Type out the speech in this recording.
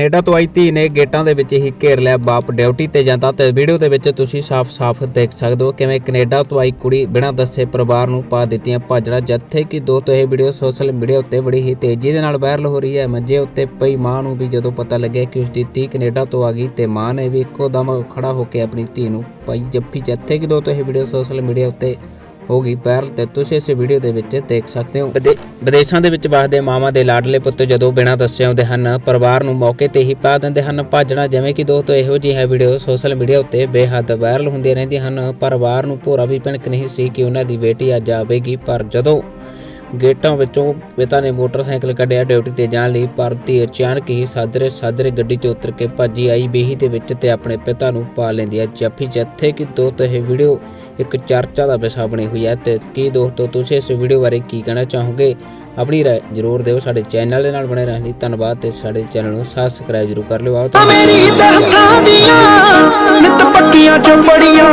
Canada ਤੋਂ ਆਈ ਧੀ ਨੇ ਗੇਟਾਂ ਦੇ ਵਿੱਚ ਹੀ ਘੇਰ ਲਿਆ ਬਾਪ ਡਿਊਟੀ ਤੇ ਜਾਂਦਾ ਤੇ ਵੀਡੀਓ ਦੇ ਵਿੱਚ ਤੁਸੀਂ ਸਾਫ਼-ਸਾਫ਼ ਦੇਖ ਸਕਦੇ ਹੋ ਕਿਵੇਂ ਕੈਨੇਡਾ ਤੋਂ ਆਈ ਕੁੜੀ ਬਿਨਾਂ ਦੱਸੇ ਪਰਿਵਾਰ ਨੂੰ ਪਾ ਦਿੱਤੀਆਂ ਭਾਜੜਾ, ਜੱਥੇ ਕਿ ਦੋ ਤੋਂ ਇਹ ਵੀਡੀਓ ਸੋਸ਼ਲ ਮੀਡੀਆ ਉੱਤੇ ਬੜੀ ਹੀ ਤੇਜ਼ੀ ਦੇ ਨਾਲ ਵਾਇਰਲ ਹੋ ਰਹੀ ਹੈ। ਮੰਜੇ ਉੱਤੇ ਪਈ ਮਾਂ ਨੂੰ ਵੀ ਜਦੋਂ ਪਤਾ ਲੱਗਿਆ ਕਿ ਉਸ ਦੀ ਧੀ ਕੈਨੇਡਾ ਤੋਂ ਆ ਗਈ ਤੇ ਮਾਂ ਨੇ ਵੀ ਇੱਕੋ ਦਮ ਖੜਾ ਹੋ ਕੇ ਆਪਣੀ ਧੀ ਨੂੰ ਪਾਈ ਜੱਫੀ, ਜੱਥੇ ਕਿ ਦੋ ਤੋਂ ਇਹ ਵੀਡੀਓ ਸੋਸ਼ਲ ਮੀਡੀਆ ਉੱਤੇ ਹੋ ਗਈ ਵਾਇਰਲ ਤੇ ਤੁਸੀਂ ਇਸ ਵੀਡੀਓ ਦੇ ਵਿੱਚ ਦੇਖ ਸਕਦੇ ਹੋ। ਵਿਦੇ- ਵਿਦੇਸ਼ਾਂ ਦੇ ਵਿੱਚ ਵਸਦੇ ਮਾਵਾਂ ਦੇ ਲਾਡਲੇ ਪੁੱਤ ਜਦੋਂ ਬਿਨਾਂ ਦੱਸੇ ਆਉਂਦੇ ਹਨ, ਪਰਿਵਾਰ ਨੂੰ ਮੌਕੇ ਤੇ ਹੀ ਪਾ ਦਿੰਦੇ ਹਨ। ਭਾਜਣਾ ਜਿਵੇਂ ਕਿ ਦੋਸਤੋ ਇਹੋ ਜਿਹੀ ਹੈ ਵੀਡੀਓ ਸੋਸ਼ਲ ਮੀਡੀਆ ਉੱਤੇ ਬੇਹੱਦ ਵਾਇਰਲ ਹੁੰਦੀਆਂ ਰਹਿੰਦੀਆਂ ਹਨ। ਪਰਿਵਾਰ ਨੂੰ ਭੋਰਾ ਵੀ ਭਿਣਕ ਨਹੀਂ ਸੀ ਕਿ ਉਹਨਾਂ ਦੀ ਬੇਟੀ ਅੱਜ ਆਵੇਗੀ, ਪਰ ਜਦੋਂ ਗੇਟਾਂ ਵਿੱਚੋਂ ਪਿਤਾ ਨੇ ਮੋਟਰਸਾਈਕਲ ਕੱਢਿਆ ਡਿਊਟੀ ਤੇ ਜਾਣ ਲਈ, ਪਰ ਧੀ ਅਚਾਨਕ ਹੀ ਸਾਦਰੇ ਸਾਦਰੇ ਗੱਡੀ 'ਚ ਉਤਰ ਕੇ ਭੱਜੀ ਆਈ ਬੇਹੀ ਦੇ ਵਿੱਚ ਤੇ ਆਪਣੇ ਪਿਤਾ ਨੂੰ ਪਾ ਲੈਂਦੀ ਹੈ ਜੱਫੀ ਜੱਥੇ ਕਿ ਦੋ ਇਹ ਵੀਡੀਓ ਇੱਕ ਚਰਚਾ ਦਾ ਵਿਸ਼ਾ ਬਣੀ ਹੋਈ ਹੈ। ਤੇ ਕੀ ਦੋਸਤੋ, ਤੁਸੀਂ ਇਸ ਵੀਡੀਓ ਬਾਰੇ ਕੀ ਕਹਿਣਾ ਚਾਹੋਗੇ? ਆਪਣੀ ਰਾਏ ਜ਼ਰੂਰ ਦਿਓ, ਸਾਡੇ ਚੈਨਲ ਦੇ ਨਾਲ ਬਣੇ ਰਹਿਣ ਲਈ ਧੰਨਵਾਦ ਤੇ ਸਾਡੇ ਚੈਨਲ ਨੂੰ ਸਬਸਕ੍ਰਾਈਬ ਜ਼ਰੂਰ ਕਰ ਲਿਓ, ਆਓ ਮੇਰੀ ਤੇ ਦੀਆਂ ਨਿਤ ਪੱਕੀਆਂ ਚ ਬੜੀਆਂ